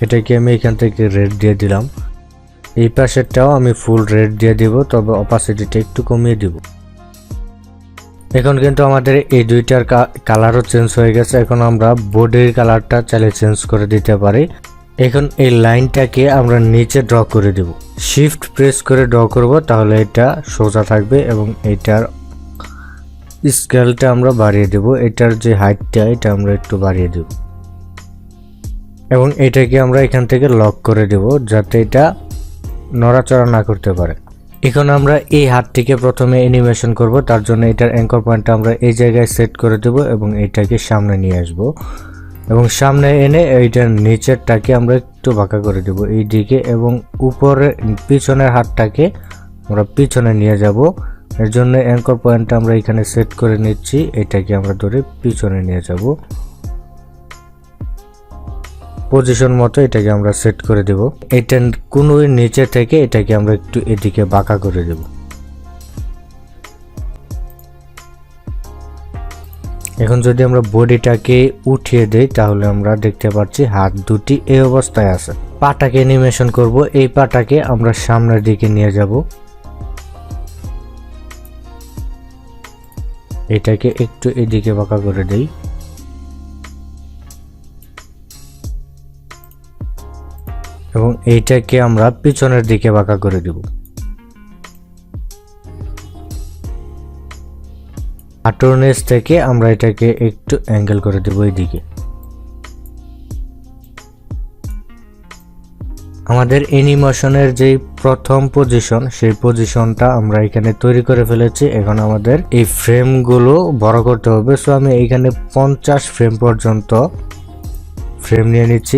এটাকে আমি এখান থেকে রেড দিয়ে দিলাম। এই পাশেরটাও আমি ফুল রেড দিয়ে দিব, তবে অপাসিটিটা একটু কমিয়ে দিব। এখন কিন্তু আমাদের এই দুইটার কালারও চেঞ্জ হয়ে গেছে। এখন আমরা বোর্ডের কালারটা চাইলে চেঞ্জ করে দিতে পারি। এখন এই লাইনটাকে আমরা নিচে ড্র করে দেব। শিফট প্রেস করে ড্র করব, তাহলে এটা সোজা থাকবে এবং এটার স্কেলটা আমরা বাড়িয়ে দেব। এটার যে হাইটটা এটা আমরা একটু বাড়িয়ে দেব। এবং এটাকে আমরা এখান থেকে লক করে দেব যাতে এটা নড়াচড়া না করতে পারে। এখন আমরা এই হাতটিকে প্রথমে অ্যানিমেশন করব, তার জন্য এটার অ্যাঙ্কর পয়েন্টটা আমরা এই জায়গায় সেট করে দেব এবং এটাকে সামনে নিয়ে আসব। এবং সামনে এনে এইটার নিচেরটাকে আমরা একটু বাঁকা করে দেব এই দিকে এবং উপরে পিছনের হাতটাকে আমরা পিছনে নিয়ে যাব। এর জন্য অ্যাঙ্কর পয়েন্টটা আমরা এখানে সেট করে নিচ্ছি, এটাকে আমরা ধরে পিছনে নিয়ে যাব। পজিশন মতো এটাকে আমরা সেট করে দেব। এটা কোনো নিচে থেকে এটাকে আমরা একটু এদিকে বাঁকা করে দেব। এখন যদি আমরা বডিটাকে উঠিয়ে দেই, তাহলে আমরা দেখতে পাচ্ছি হাত দুটি এই অবস্থায় আছে। পাটাকে অ্যানিমেশন করব। এই পাটাকে আমরা সামনের দিকে নিয়ে যাব। এটাকে একটু এদিকে বাঁকা করে দেই। এবং এইটাকে আমরা পিছনের দিকে বাঁকা করে দেব। হাঁটুর থেকে আমরা এটাকে একটু অ্যাঙ্গেল করে দেব এইদিকে। আমাদের অ্যানিমেশনের যে প্রথম পজিশন সেই পজিশনটা আমরা এখানে তৈরি করে ফেলেছি। এখন আমাদের এই ফ্রেমগুলো বড় করতে হবে। সো আমি এখানে পঞ্চাশ ফ্রেম পর্যন্ত ফ্রেম নিয়ে নিচ্ছি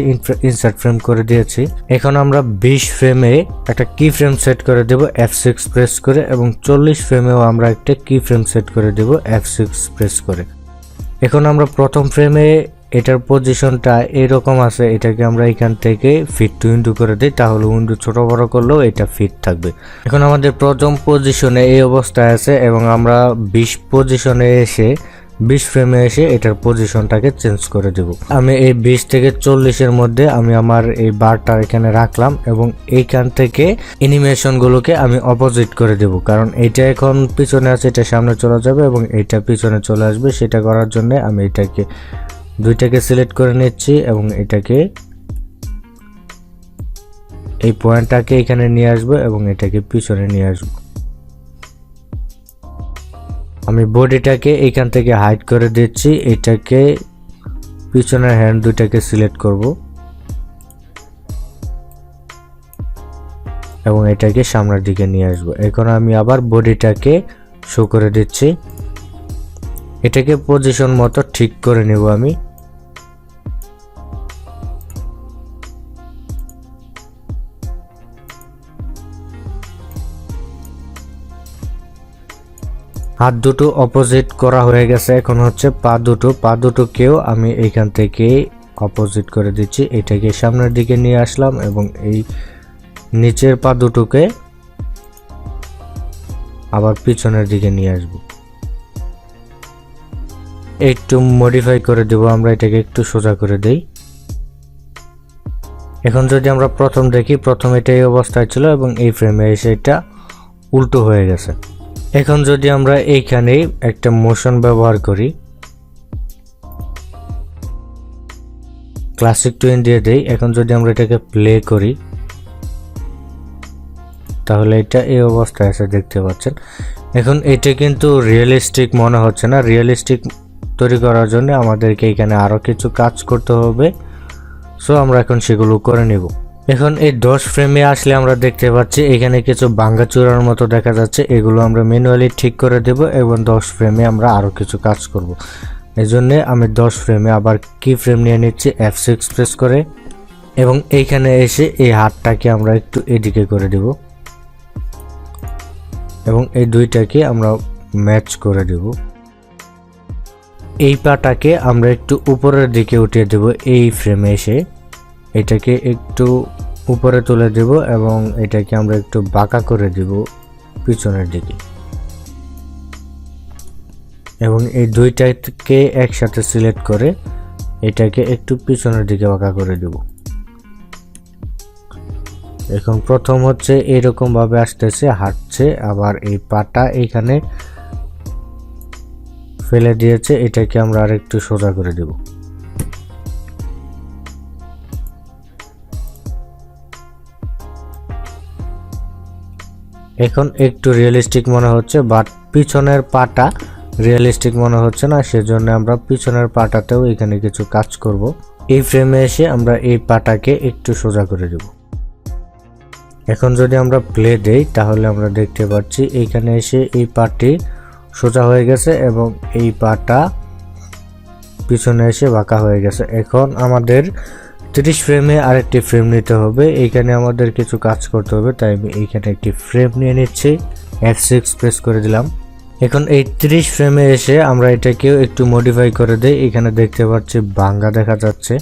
ইনসার্ট ফ্রেম করে দিয়েছি। এখন আমরা বিশ ফ্রেমে একটা কি ফ্রেম সেট করে দেব এফ সিক্স প্রেস করে, এবং চল্লিশ ফ্রেমেও আমরা একটা কি ফ্রেম সেট করে দেব এফ সিক্স প্রেস করে। এখন আমরা প্রথম ফ্রেমে এটার পজিশনটা এরকম আছে, এটাকে আমরা এখান থেকে ফিট টু উইন্ডো করে দিই, তাহলে উইন্ডো ছোট বড় করলেও এটা ফিট থাকবে। এখন আমাদের প্রথম পজিশনে এই অবস্থায় আছে, এবং আমরা বিশ পজিশনে এসে বিশ ফ্রেমে এসে এটার পজিশনটাকে চেঞ্জ করে দেব। আমি এই বিশ থেকে চল্লিশের মধ্যে আমি আমার এই বারটা এখানে রাখলাম এবং এইখান থেকে অ্যানিমেশনগুলোকে আমি অপোজিট করে দেব, কারণ এটা এখন পিছনে আছে, এটা সামনে চলে যাবে এবং এটা পিছনে চলে আসবে। সেটা করার জন্য আমি এটাকে, দুইটাকে সিলেক্ট করে নিচ্ছি এবং এটাকে এই পয়েন্টটাকে এখানে নিয়ে আসব এবং এটাকে পিছনে নিয়ে আসব। আমি বডিটাকে এইখান থেকে হাইড করে দিচ্ছি। এটাকে পিছনের হ্যান্ড দুইটাকে সিলেক্ট করব। এবং এটাকে সামনের দিকে নিয়ে আসব। এখন আমি আবার বডিটাকে শো করে দিচ্ছি। এটাকে পজিশন মতো ঠিক করে নেব আমি। হাত দুটো অপোজিট করা হয়ে গেছে। এখন হচ্ছে পা দুটো। পা দুটোকেও আমি এইখান থেকে অপোজিট করে দিচ্ছি। এটাকে সামনের দিকে নিয়ে আসলাম এবং এই নিচের পা দুটোকে আবার পিছনের দিকে নিয়ে আসব। একটু মডিফাই করে দেব। আমরা এটাকে একটু সোজা করে দেই। এখন যদি আমরা প্রথম দেখি, প্রথম এটা এই অবস্থায় ছিল এবং এই ফ্রেমে এসে এটা উল্টো হয়ে গেছে। এখন যদি আমরা এইখানে একটা মোশন ব্যবহার করি ক্লাসিক টুইন দিয়ে দেই এখন যদি আমরা এটাকে প্লে করি, তাহলে এটা এই অবস্থায় আছে দেখতে পাচ্ছেন। এখন এটা কিন্তু রিয়েলিস্টিক মনে হচ্ছে না। রিয়েলিস্টিক তৈরি করার জন্য আমাদেরকে এখানে আরও কিছু কাজ করতে হবে। সো আমরা এখন সেগুলো করে নেব। এখন এই দশ ফ্রেমে আসলে আমরা দেখতে পাচ্ছি এখানে কিছু চূড়ার মতো দেখা যাচ্ছে। এগুলো আমরা ম্যানুয়ালি ঠিক করে দেব এবং দশ ফ্রেমে আমরা আরও কিছু কাজ করব। এই জন্যে আমি দশ ফ্রেমে আবার কি ফ্রেম নিয়ে নিচ্ছি এফ সিক্স প্রেস করে। এবং এইখানে এসে এই হাতটাকে আমরা একটু এদিকে করে দেব। এবং এই দুইটাকে আমরা ম্যাচ করে দেব। এই পাটাকে আমরা একটু উপরের দিকে উঠিয়ে দেব এই ফ্রেমে এসে। এটাকে একটু উপরে তুলে দেব এবং এটাকে আমরা একটু বাঁকা করে দেব পিছনের দিকে। এবং এই দুইটাকে একসাথে সিলেক্ট করে এটাকে একটু পিছনের দিকে বাঁকা করে দেব। এখন প্রথম হচ্ছে এরকম ভাবে আসতেছে, হাঁটছে, আবার এই পাটা এখানে ফেলে দিয়েছে, এটাকে আমরা আরেকটু সোজা করে দেব। এখন একটু রিয়েলিস্টিক মনে হচ্ছে বাট পিছনের পাটা রিয়েলিস্টিক মনে হচ্ছে না, সেজন্য আমরা পিছনের পাটাতেও এখানে কিছু কাজ করব। এই ফ্রেমে এসে আমরা এই পাটাকে একটু সোজা করে দেব এখন যদি আমরা প্লে দেই, তাহলে আমরা দেখতে পাচ্ছি এইখানে এসে এই পাটি সোজা হয়ে গেছে এবং এই পাটা পিছনে এসে বাঁকা হয়ে গেছে। এখন আমাদের তিরিশ ফ্রেমে আরেকটি ফ্রেম নিতে হবে। এইখানে আমাদের কিছু কাজ করতে হবে, তাই আমি এইখানে একটি ফ্রেম নিয়ে নিচ্ছি। এফ সিক্স প্রেস করে দিলাম। এখন এই তিরিশ ফ্রেমে এসে আমরা এটাকেও একটু মডিফাই করে দেই। এখানে দেখতে পাচ্ছি বাঙ্গা দেখা যাচ্ছে।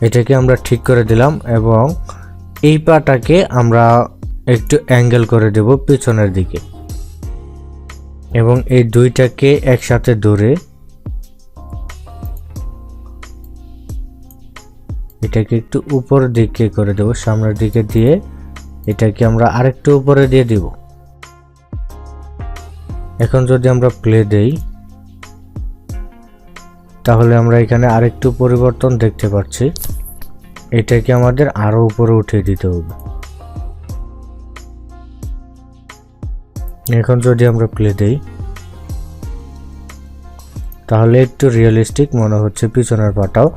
এটাকে আমরা ঠিক করে দিলাম এবং এই পাটাকে আমরা একটু অ্যাঙ্গেল করে দেব পিছনের দিকে। এবং এই দুইটাকে একসাথে ধরে এটাকে একটু উপর দিকে করে দেব, সামনের দিকে দিয়ে এটাকে আমরা আরেকটু উপরে দিয়ে দিব। এখন যদি আমরা প্লে দেই, তাহলে আমরা এখানে আরেকটু পরিবর্তন দেখতে পাচ্ছি। এটাকে আমাদের আরও উপরে উঠিয়ে দিতে হবে। এখন যদি আমরা প্লে দেই, তাহলে একটু রিয়েলিস্টিক মনে হচ্ছে পিছনের পাটাও।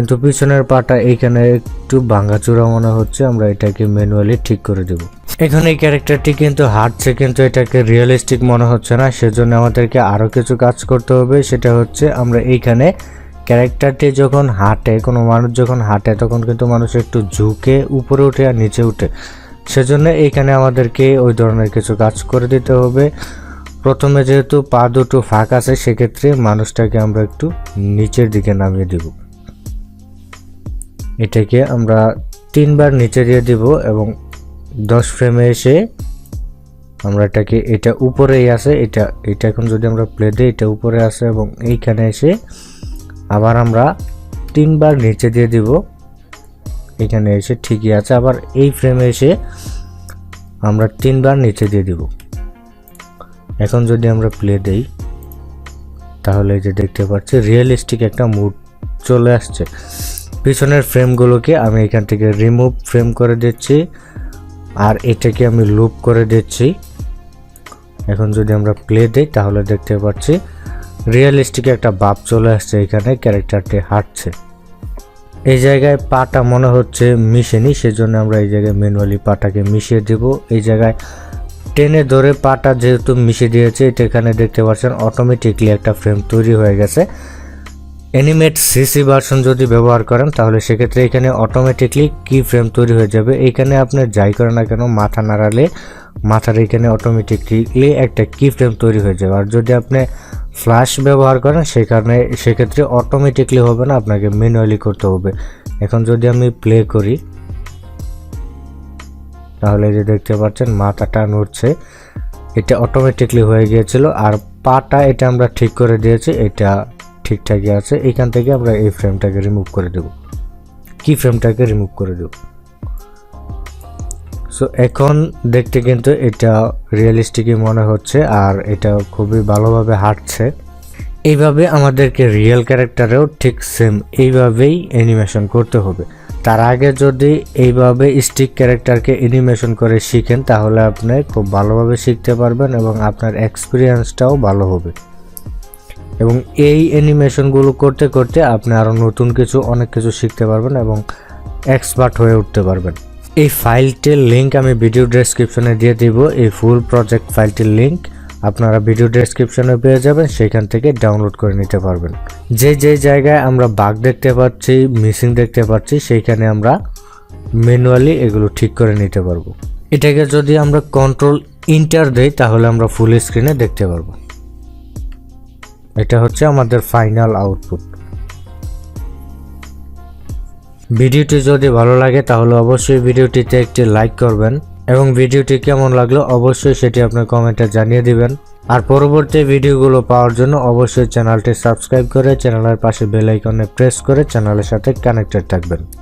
কিন্তু পিছনের পাটা এইখানে একটু ভাঙাচোরা মনে হচ্ছে, আমরা এটাকে ম্যানুয়ালি ঠিক করে দেব। এখন এই ক্যারেক্টারটি কিন্তু হাঁটছে, কিন্তু এটাকে রিয়েলিস্টিক মনে হচ্ছে না, সেজন্য আমাদেরকে আরও কিছু কাজ করতে হবে, সেটা হচ্ছে আমরা এইখানে ক্যারেক্টারটি যখন হাঁটে, কোনো মানুষ যখন হাঁটে, তখন কিন্তু মানুষ একটু ঝুঁকে উপরে উঠে আর নিচে উঠে। সেজন্য এইখানে আমাদেরকে ওই ধরনের কিছু কাজ করে দিতে হবে। প্রথমে যেহেতু পা দুটো ফাঁক আছে, সেক্ষেত্রে মানুষটাকে আমরা একটু নিচের দিকে নামিয়ে দিব। এটাকে আমরা তিনবার নিচে দিয়ে দিব এবং দশ ফ্রেমে এসে আমরা এটাকে, এটা উপরেই আছে, এটা এটা এখন যদি আমরা প্লে দিই, এটা উপরে আছে এবং এইখানে এসে আবার আমরা তিনবার নিচে দিয়ে দিব। এখানে এসে ঠিকই আছে, আবার এই ফ্রেমে এসে আমরা তিনবার নিচে দিয়ে দিব। এখন যদি আমরা প্লে দেই, তাহলে যে দেখতে পাচ্ছি রিয়েলিস্টিক একটা মুড চলে আসছে। পিছনের ফ্রেমগুলোকে আমি এখান থেকে রিমুভ ফ্রেম করে দিচ্ছি। আর এটাকে আমি লুপ করে দিচ্ছি। এখন যদি আমরা প্লে দিই, তাহলে দেখতে পাচ্ছি রিয়েলিস্টিক একটা বাপ চলে আসছে এখানে, ক্যারেক্টারটি হাঁটছে। এই জায়গায় পাটা মনে হচ্ছে মিশেনি, সেজন্য আমরা এই জায়গায় ম্যানুয়ালি পাটাকে মিশিয়ে দেব। এই জায়গায় টেনে ধরে পাটা যেহেতু মিশিয়ে দিয়েছে, এটা এখানে দেখতে পাচ্ছেন অটোমেটিকলি একটা ফ্রেম তৈরি হয়ে গেছে। অ্যানিমেট সিসি ভার্সন যদি ব্যবহার করেন, তাহলে সেক্ষেত্রে এখানে অটোমেটিকলি কি ফ্রেম তৈরি হয়ে যাবে। এখানে আপনি যাই করেন না কেন, মাথা নাড়ালে মাথার এখানে অটোমেটিকলি একটা কি ফ্রেম তৈরি হয়ে যাবে। আর যদি আপনি ফ্ল্যাশ ব্যবহার করেন সেখানে সেক্ষেত্রে অটোমেটিকলি হবে না, আপনাকে ম্যানুয়ালি করতে হবে। এখন যদি আমি প্লে করি, তাহলে যে দেখতে পাচ্ছেন, মাথাটা নড়ছে। এটা অটোমেটিকলি হয়ে গিয়েছিল। আর পাটা এটা আমরা ঠিক করে দিয়েছি, এটা ঠিকঠাকই আছে, এখান থেকে আমরা এই ফ্রেমটাকে রিমুভ করে দেব। কি ফ্রেমটাকে রিমুভ করে দেব? সো এখন দেখতে কিন্তু এটা রিয়েলিস্টিকই মনে হচ্ছে আর এটা খুবই ভালোভাবে হাঁটছে। এইভাবে আমাদেরকে রিয়েল ক্যারেক্টারেও ঠিক সেম এইভাবেই অ্যানিমেশন করতে হবে। তার আগে যদি এইভাবে স্টিক ক্যারেক্টারকে অ্যানিমেশন করে শিখেন, তাহলে আপনি খুব ভালোভাবে শিখতে পারবেন এবং আপনার এক্সপিরিয়েন্সটাও ভালো হবে। এবং এই অ্যানিমেশনগুলো করতে করতে আপনি আরও নতুন কিছু, অনেক কিছু শিখতে পারবেন এবং এক্সপার্ট হয়ে উঠতে পারবেন। এই ফাইলটির লিঙ্ক আমি ভিডিও ডেসক্রিপশনে দিয়ে দিব। এই ফুল প্রজেক্ট ফাইলটির লিঙ্ক আপনারা ভিডিও ডেসক্রিপশনে পেয়ে যাবেন, সেখান থেকে ডাউনলোড করে নিতে পারবেন। যে যে জায়গায় আমরা বাগ দেখতে পাচ্ছি মিসিং দেখতে পাচ্ছি, সেইখানে আমরা ম্যানুয়ালি এগুলো ঠিক করে নিতে পারব। এটাকে যদি আমরা কন্ট্রোল ইন্টার দেই, তাহলে আমরা ফুল স্ক্রিনে দেখতে পারব। এটা হচ্ছে আমাদের ফাইনাল আউটপুট ভিডিওটি যদি ভালো লাগে, তাহলে অবশ্যই ভিডিওটিতে একটি লাইক করবেন এবং ভিডিওটি কেমন লাগল অবশ্যই সেটি আপনার কমেন্টে জানিয়ে দিবেন। আর পরবর্তী ভিডিওগুলো পাওয়ার জন্য অবশ্যই চ্যানেলটি সাবস্ক্রাইব করে চ্যানেলের পাশে বেল আইকনে প্রেস করে চ্যানেলের সাথে কানেক্টেড থাকবেন।